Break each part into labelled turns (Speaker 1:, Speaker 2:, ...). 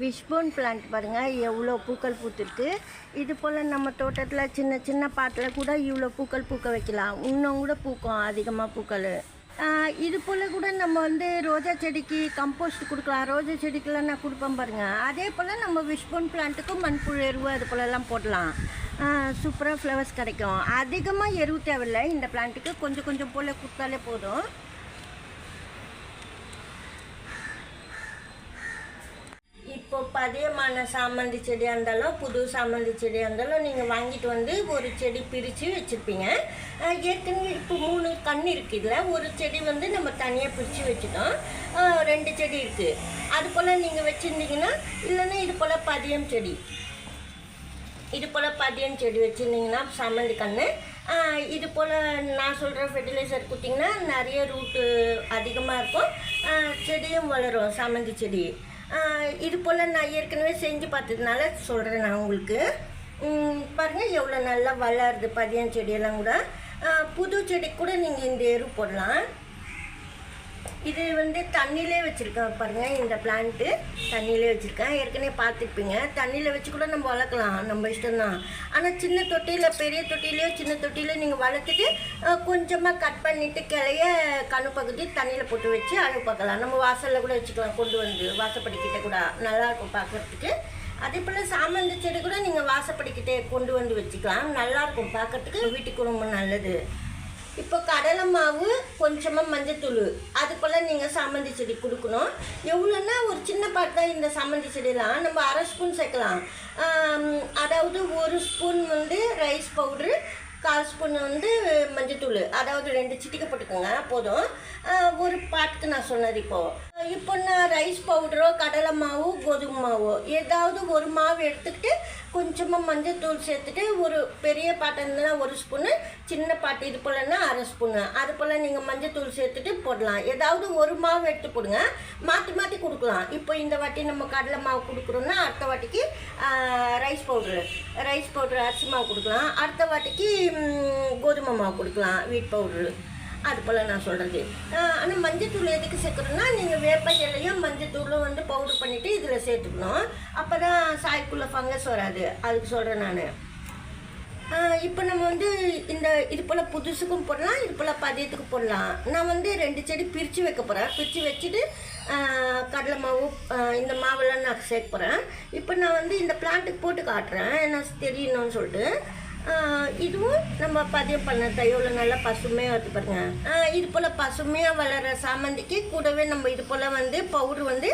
Speaker 1: Wishbone plant பாருங்கள் எவ்வளோ பூக்கள் பூத்திருக்கு. இது போல் நம்ம தோட்டத்தில் சின்ன சின்ன பாட்டில் கூட இவ்வளோ பூக்கள் பூக்க வைக்கலாம். இன்னும் கூட பூக்கும் அதிகமாக பூக்கள். இது போல் கூட நம்ம வந்து ரோஜா செடிக்கு கம்போஸ்ட் கொடுக்கலாம். ரோஜா செடிக்கெல்லாம் நான் கொடுப்பேன் பாருங்கள் அதே போல் நம்ம விஷ்போன் பிளான்ட்டுக்கும் மண்புழு எருவு அது போலலாம் போடலாம். சூப்பராக ஃப்ளவர்ஸ் கிடைக்கும். அதிகமாக எருவு தேவையில்லை. இந்த பிளான்ட்டுக்கு கொஞ்சம் கொஞ்சம் போல் கொடுத்தாலே போதும். இப்போ பதியமான சாமந்தி செடியாக இருந்தாலும் புது சாமந்தி செடியாக இருந்தாலும் நீங்கள் வாங்கிட்டு வந்து ஒரு செடி பிரித்து வச்சுருப்பீங்க. ஏற்கனவே இப்போ மூணு கண் இருக்குது இதில். ஒரு செடி வந்து நம்ம தனியாக பிரித்து வச்சுட்டோம். ரெண்டு செடி இருக்குது அது போல் நீங்கள் வச்சுருந்தீங்கன்னா இல்லைன்னா இது போல் பதியம் செடி. இது போல் பதியம் செடி வச்சுருந்தீங்கன்னா சாமந்தி கன்று இது போல் நான் சொல்கிற ஃபெர்டிலைசர் கொடுத்தீங்கன்னா நிறைய ரூட்டு அதிகமாக இருக்கும். செடியும் வளரும் சாமந்தி செடி. இது போல் நான் ஏற்கனவே செஞ்சு பார்த்ததுனால சொல்கிறேன் நான் உங்களுக்கு. பாருங்கள் எவ்வளோ நல்லா வளருது பதியம் செடியெல்லாம் கூட. புது செடி கூட நீங்கள் இந்த எரு போடலாம். இது வந்து தண்ணியிலே வச்சுருக்கேன் பாருங்கள் இந்த பிளான்ட்டு தண்ணியிலே வச்சுருக்கேன். ஏற்கனவே பார்த்துருப்பீங்க. தண்ணியில் வச்சு கூட நம்ம வளர்க்கலாம். நம்ம இஷ்டம்தான். ஆனால் சின்ன தொட்டியில் பெரிய தொட்டிலையோ சின்ன தொட்டியில நீங்கள் வளர்த்துட்டு கொஞ்சமாக கட் பண்ணிவிட்டு கிளைய கணு பகுதி தண்ணியில் போட்டு வச்சு அழகு பார்க்கலாம். நம்ம வாசலில் கூட வச்சுக்கலாம். கொண்டு வந்து வாசப்படிக்கிட்ட கூட நல்லாயிருக்கும் பார்க்குறதுக்கு. அதே போல் சாமந்தி செடி கூட நீங்கள் வாசப்படிக்கிட்டே கொண்டு வந்து வச்சுக்கலாம். நல்லாயிருக்கும் பார்க்கறதுக்கு. வீட்டுக்கு ரொம்ப நல்லது. இப்போ கடலை மாவு கொஞ்சமாக மஞ்சத்தூள். அதுக்குள்ளே நீங்கள் சாமந்தி செடி கொடுக்கணும். எவ்வளோன்னா ஒரு சின்ன பாட்டு தான் இந்த சாமந்தி செடியெலாம் நம்ம அரை ஸ்பூன் சேர்க்கலாம். அதாவது ஒரு ஸ்பூன் வந்து ரைஸ் பவுட்ரு கால் ஸ்பூன் வந்து மஞ்சத்தூள். அதாவது ரெண்டு சிட்டிக்க போட்டுக்கோங்க போதும். ஒரு பாட்டுக்கு நான் சொன்னது இப்போது இப்போ நான் ரைஸ் பவுடரோ கடலை மாவு கோதுமை மாவோ ஏதாவது ஒரு மாவு எடுத்துக்கிட்டு கொஞ்சமாக மஞ்சத்தூள் சேர்த்துட்டு ஒரு பெரிய பாட்டு இருந்ததுன்னா ஒரு ஸ்பூனு சின்ன பாட்டு இது போலன்னா அரை ஸ்பூனு அது போல் நீங்கள் மஞ்சத்தூள் சேர்த்துட்டு போடலாம். ஏதாவது ஒரு மாவு எடுத்து போடுங்க. மாற்றி மாற்றி கொடுக்கலாம். இப்போ இந்த வாட்டி நம்ம கடலை மாவு கொடுக்குறோன்னா அடுத்த வாட்டிக்கு ரைஸ் பவுட்ரு. ரைஸ் பவுட்ரு அரிசி மாவு கொடுக்கலாம். அடுத்த வாட்டிக்கு கோதுமை மாவு கொடுக்கலாம் வீட் பவுட்ரு. அது போல் நான் சொல்கிறது ஆனால் மஞ்சத்தூள் எதுக்கு சேர்க்குறோன்னா நீங்கள் வேப்ப இலையும் மஞ்சத்தூளும் வந்து பவுடர் பண்ணிவிட்டு இதில் சேர்த்துக்கணும். அப்போ தான் சாய்க்குள்ளே ஃபங்கஸ் வராது. அதுக்கு சொல்கிறேன் நான். இப்போ நம்ம வந்து இந்த இது போல் புதுசுக்கும் போடலாம் இது போல் பதியத்துக்கு போடலாம். நான் வந்து ரெண்டு செடி பிரித்து வைக்க போகிறேன் பிரித்து வச்சுட்டு கடலை மாவு இந்த மாவெல்லாம் நான் சேர்க்க போகிறேன் இப்போ நான் வந்து இந்த பிளான்ட்டுக்கு போட்டு காட்டுறேன். என்ன தெரியணும்னு சொல்லிட்டு. இதுவும் நம்ம பதிவு பண்ண தையோல நல்லா பசுமையாக வருது பாருங்க இது போல் பசுமையாக வளர சாமந்திக்கு கூடவே நம்ம இது போல் வந்து பவுட்ரு வந்து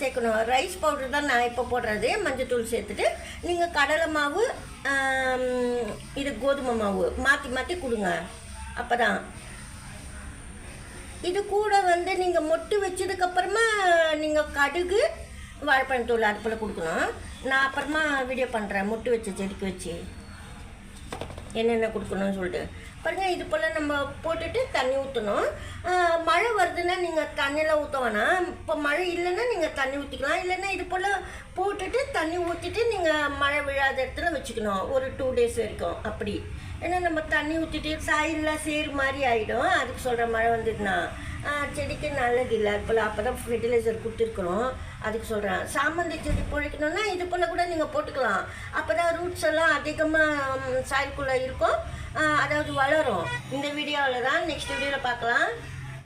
Speaker 1: சேர்க்கணும். ரைஸ் பவுடர் தான் நான் இப்போ போடுறது. மஞ்சத்தூள் சேர்த்துட்டு நீங்கள் கடலை மாவு இது கோதுமை மாவு மாற்றி மாற்றி கொடுங்க. அப்போ தான் இது கூட வந்து நீங்கள் மொட்டு வச்சதுக்கப்புறமா நீங்கள் கடுகு வாழைப்பழத்தூள் அது போல் கொடுக்கணும். நான் அப்புறமா வீடியோ பண்ணுறேன் மொட்டு வச்ச செடிக்கு வச்சு. என்னென்ன கொடுக்கணும்னு சொல்லிட்டு. பாருங்க இது போல் நம்ம போட்டுட்டு தண்ணி ஊற்றணும் மழை வருதுன்னா நீங்கள் தண்ணியில் ஊற்ற வேணாம். இப்போ மழை இல்லைன்னா நீங்கள் தண்ணி ஊற்றிக்கலாம் இல்லைன்னா இது போல் போட்டுட்டு தண்ணி ஊற்றிட்டு நீங்கள் மழை விழாத இடத்துல வச்சுக்கணும். ஒரு டூ டேஸ் வரைக்கும். அப்படி. ஏன்னா நம்ம தண்ணி ஊற்றிட்டு சாயிலாம் சேறு மாதிரி ஆகிடும் அதுக்கு சொல்கிற மழை வந்துட்டுனா செடிக்கு நல்லது இல்லை போல் அப்போ தான் ஃபெர்டிலைசர் கொடுத்துருக்குறோம் அதுக்கு சொல்கிறேன் சாமந்தி செடி பிழைக்கணும்னா இது போல் கூட நீங்கள் போட்டுக்கலாம். அப்போ தான் ரூட்ஸ் எல்லாம் அதிகமாக சாயலுக்குள்ளே இருக்கும். அதாவது வளரும். இந்த வீடியோவில் தான் நெக்ஸ்ட் வீடியோவில் பார்க்கலாம்.